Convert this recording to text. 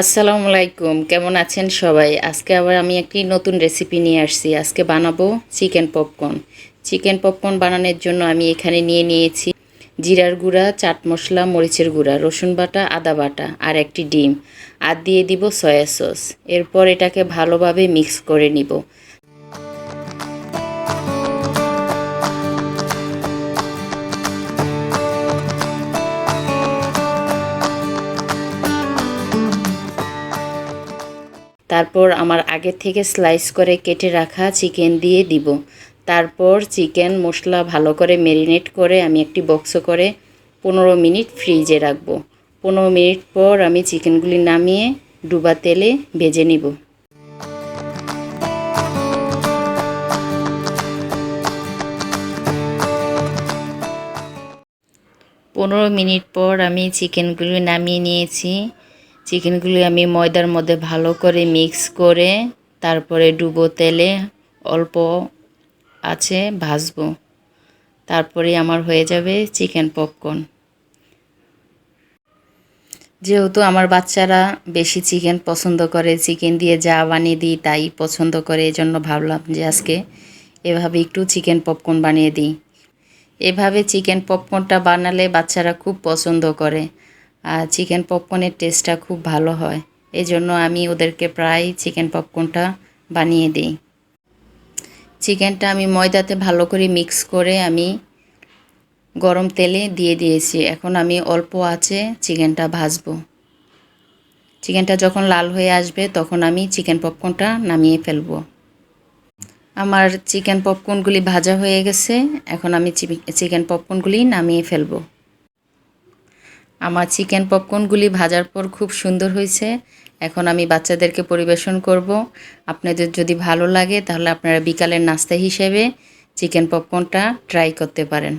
আসসালামু আলাইকুম, কেমন আছেন সবাই? আজকে আবার আমি একটি নতুন রেসিপি নিয়ে আসছি। আজকে বানাবো চিকেন পপকর্ন চিকেন পপকর্ন বানানোর জন্য আমি এখানে নিয়ে নিয়েছি জিরার গুঁড়া, চাট মশলা, মরিচের গুঁড়া, রসুন বাটা, আদা বাটা আর একটি ডিম। আর দিয়ে দিব সয়া সস এরপর এটাকে ভালোভাবে মিক্স করে নিব। তারপর আমার আগে থেকে স্লাইস করে কেটে রাখা চিকেন দিয়ে দিব। তারপর চিকেন মশলা ভালো করে ম্যারিনেট করে আমি একটি বক্স করে পনেরো মিনিট ফ্রিজে রাখব। পনেরো মিনিট পর আমি চিকেনগুলি নামিয়ে ডুবা তেলে ভেজে নিব। পনেরো মিনিট পর আমি চিকেনগুলি নামিয়ে নিয়েছি। চিকেনগুলি আমি ময়দার মধ্যে ভালো করে মিক্স করে তারপরে ডুবো তেলে অল্প আছে, ভাজবো। তারপরে আমার হয়ে যাবে চিকেন পপকর্ন। যেহেতু আমার বাচ্চারা বেশি চিকেন পছন্দ করে, চিকেন দিয়ে যা বানিয়ে দিই তাই পছন্দ করে, এজন্য ভাবলাম যে আজকে এভাবে একটু চিকেন পপকর্ন বানিয়ে দিই। এভাবে চিকেন পপকর্নটা বানালে বাচ্চারা খুব পছন্দ করে। আর চিকেন পপকর্নের টেস্টটা খুব ভালো হয়। এই জন্য আমি ওদেরকে প্রায় চিকেন পপকর্নটা বানিয়ে দিই। চিকেনটা আমি ময়দাতে ভালো করে মিক্স করে আমি গরম তেলে দিয়ে দিয়েছি। এখন আমি অল্প আছে চিকেনটা ভাজবো। চিকেনটা যখন লাল হয়ে আসবে, তখন আমি চিকেন পপকর্নটা নামিয়ে ফেলব। আমার চিকেন পপকর্নগুলি ভাজা হয়ে গেছে, এখন আমি চিকেন পপকর্নগুলি নামিয়ে ফেলব। আমার চিকেন পপকর্নগুলি ভাজার পর খুব সুন্দর হয়েছে। এখন আমি বাচ্চাদেরকে পরিবেশন করব। আপনাদের যদি ভালো লাগে তাহলে আপনারা বিকালের নাস্তা হিসেবে চিকেন পপকর্নটা ট্রাই করতে পারেন।